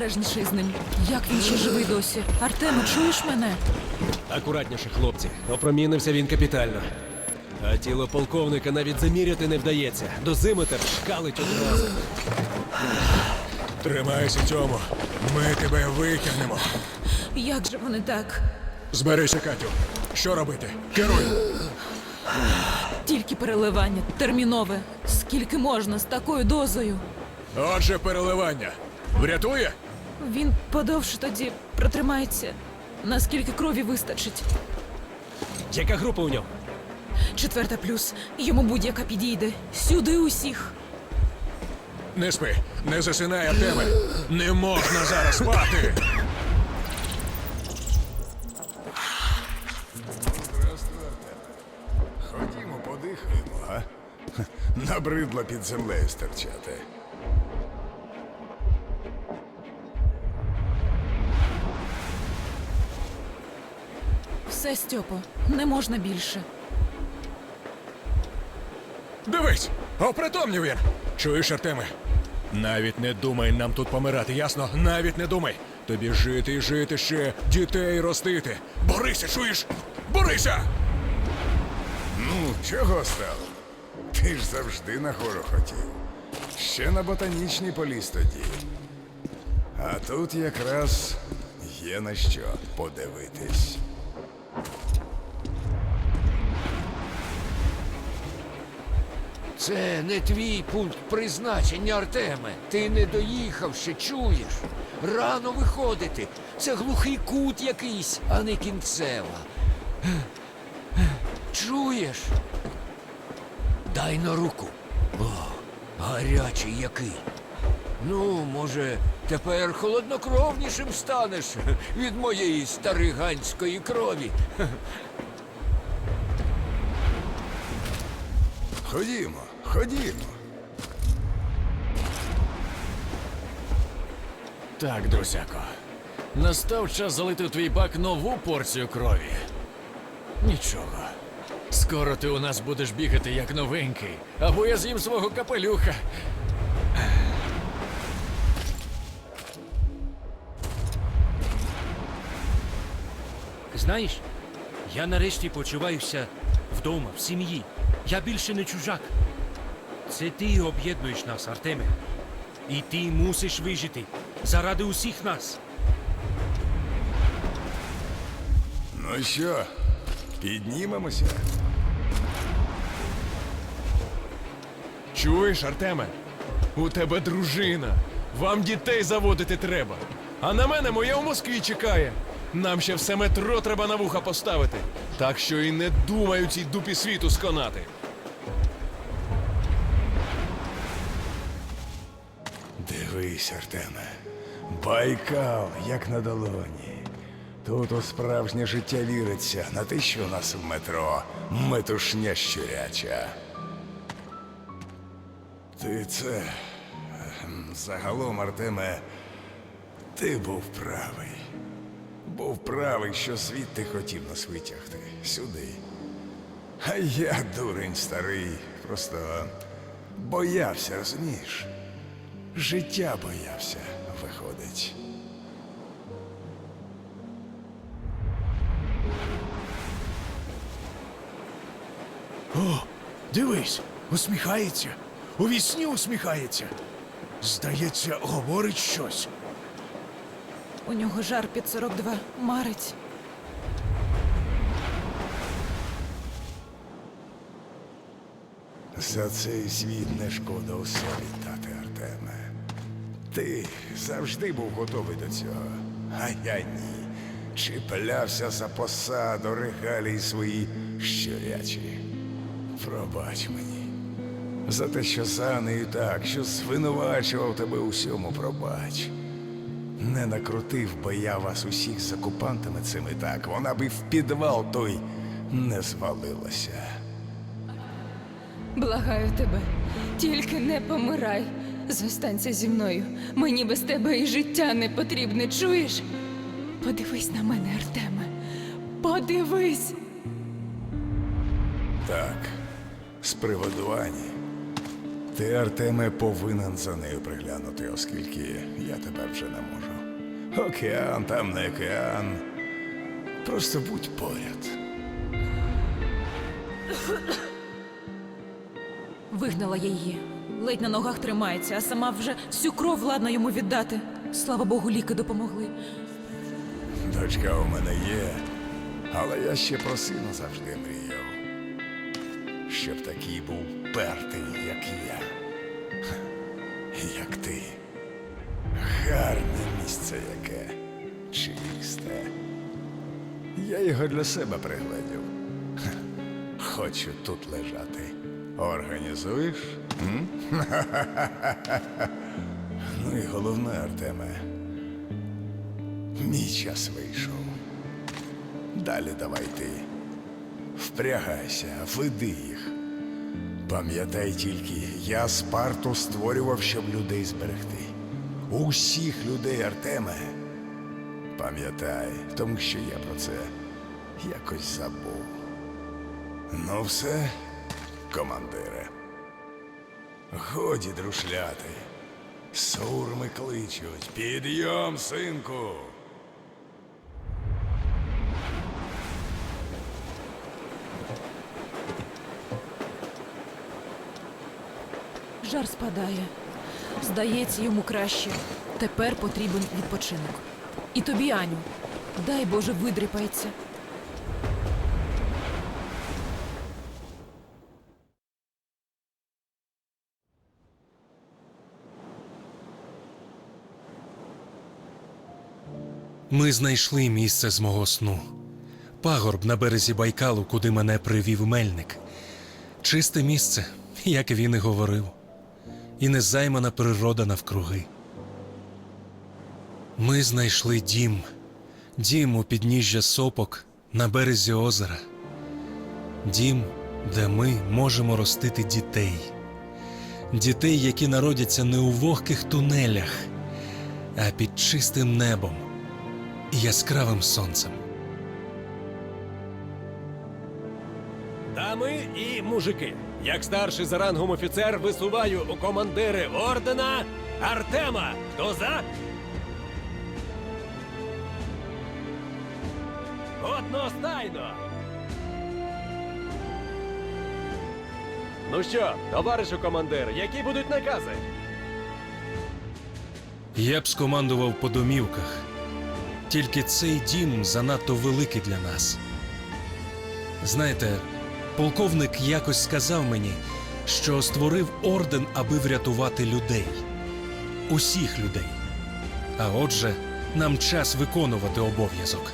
обережніше з ним. Як він ще живий досі? Артеме, чуєш мене? Акуратніше, хлопці. Опромінився він капітально. А тіло полковника навіть заміряти не вдається. Дозиметр шкалить одразу. Тримайся цьому. Ми тебе витягнемо. Як же вони так? Зберися, Катю. Що робити? Керуй. Тільки переливання, термінове. Скільки можна з такою дозою? Отже, переливання. Врятує? Він подовше тоді протримається. Наскільки крові вистачить? Яка група у нього? Четверта плюс. Йому будь-яка підійде. Сюди усіх. Не спи, не засинай Артеме. Не можна зараз спати. Ходімо, подихаємо, а? Набридло під землею стерчати. Все, Стьопо, не можна більше. Дивись, опритомнів він. Чуєш, Артеме? Навіть не думай нам тут помирати, ясно? Навіть не думай. Тобі жити і жити ще, дітей ростити. Борися, чуєш? Борися! Ну, чого стало? Ти ж завжди на гору хотів. Ще на ботанічний поліз тоді. А тут якраз є на що подивитись. Це не твій пункт призначення, Артеме. Ти не доїхав ще, чуєш? Рано виходити. Це глухий кут якийсь, а не кінцева. Чуєш? Дай на руку. О, гарячий який. Ну, може, тепер холоднокровнішим станеш від моєї стариганської крові. Ходімо, ходімо. Так, друзяко. Настав час залити в твій бак нову порцію крові. Нічого. Скоро ти у нас будеш бігати як новенький, або я з'їм свого капелюха. Знаєш, я нарешті почуваюся вдома, в сім'ї. Я більше не чужак. Це ти об'єднуєш нас, Артеме. І ти мусиш вижити заради усіх нас. Ну що, піднімемося? Чуєш, Артеме? У тебе дружина. Вам дітей заводити треба. А на мене моя в Москві чекає. Нам ще все метро треба на вуха поставити. Так що і не думаю цій дупі світу сконати. Дивись, Артеме. Байкал, як на долоні. Тут у справжнє життя віриться, на те, що у нас в метро метушня щуряча. Ти це. ем, Загалом, Артеме, ти був правий. Був правий, що звідти хотів нас витягти сюди. А я, дурень старий, просто боявся, розумієш? Життя боявся, виходить. О, дивись, усміхається. У вісні усміхається. Здається, говорить щось. У нього жар під 42. Марить. За цей світ не шкода усе віддати, Артеме. Ти завжди був готовий до цього, а я ні. Чіплявся за посаду, регалії свої щурячі. Пробач мені. За те, що за нею так, що звинувачував тебе усьому, пробач. Не накрутив би я вас усіх з окупантами цими так, вона би в підвал той не звалилася. Благаю тебе, тільки не помирай. Зостанься зі мною. Мені без тебе і життя не потрібне, чуєш? Подивись на мене, Артеме. Подивись. Так, з приводу Ані. Ти, Артеме, повинен за нею приглянути, оскільки я тебе вже не можу. Океан там не океан. Просто будь поряд. Вигнала я її. Ледь на ногах тримається, а сама вже всю кров ладна йому віддати. Слава Богу, ліки допомогли. Дочка у мене є, але я ще про сина завжди мріяв. Щоб такий був пертий, як я. Як ти. Гарне місце яке. Чисте. Я його для себе пригледів. Хочу тут лежати. Організуєш? М? Ну і головне, Артеме. Мій час вийшов. Далі давай ти. Впрягайся, веди їх. Пам'ятай тільки, я Спарту створював, щоб людей зберегти. Усіх людей, Артеме. Пам'ятай, тому що я про це якось забув. Ну все, командире. Годі друшляти. Сурми кличуть. Підйом, синку. Жар спадає. Здається, йому краще. Тепер потрібен відпочинок. І тобі, Аню, дай Боже, видріпається. Ми знайшли місце з мого сну. Пагорб на березі Байкалу, куди мене привів мельник. Чисте місце, як він і говорив, і незаймана природа навкруги. Ми знайшли дім, дім у підніжжя сопок на березі озера. Дім, де ми можемо ростити дітей. Дітей, які народяться не у вогких тунелях, а під чистим небом яскравим сонцем. Дами і мужики, як старший за рангом офіцер висуваю у командири ордена Артема. Хто за? Одностайно. Ну що, товаришу командир, які будуть накази? Я б скомандував по домівках. Тільки цей дім занадто великий для нас. Знаєте, полковник якось сказав мені, що створив орден, аби врятувати людей. Усіх людей. А отже, нам час виконувати обов'язок.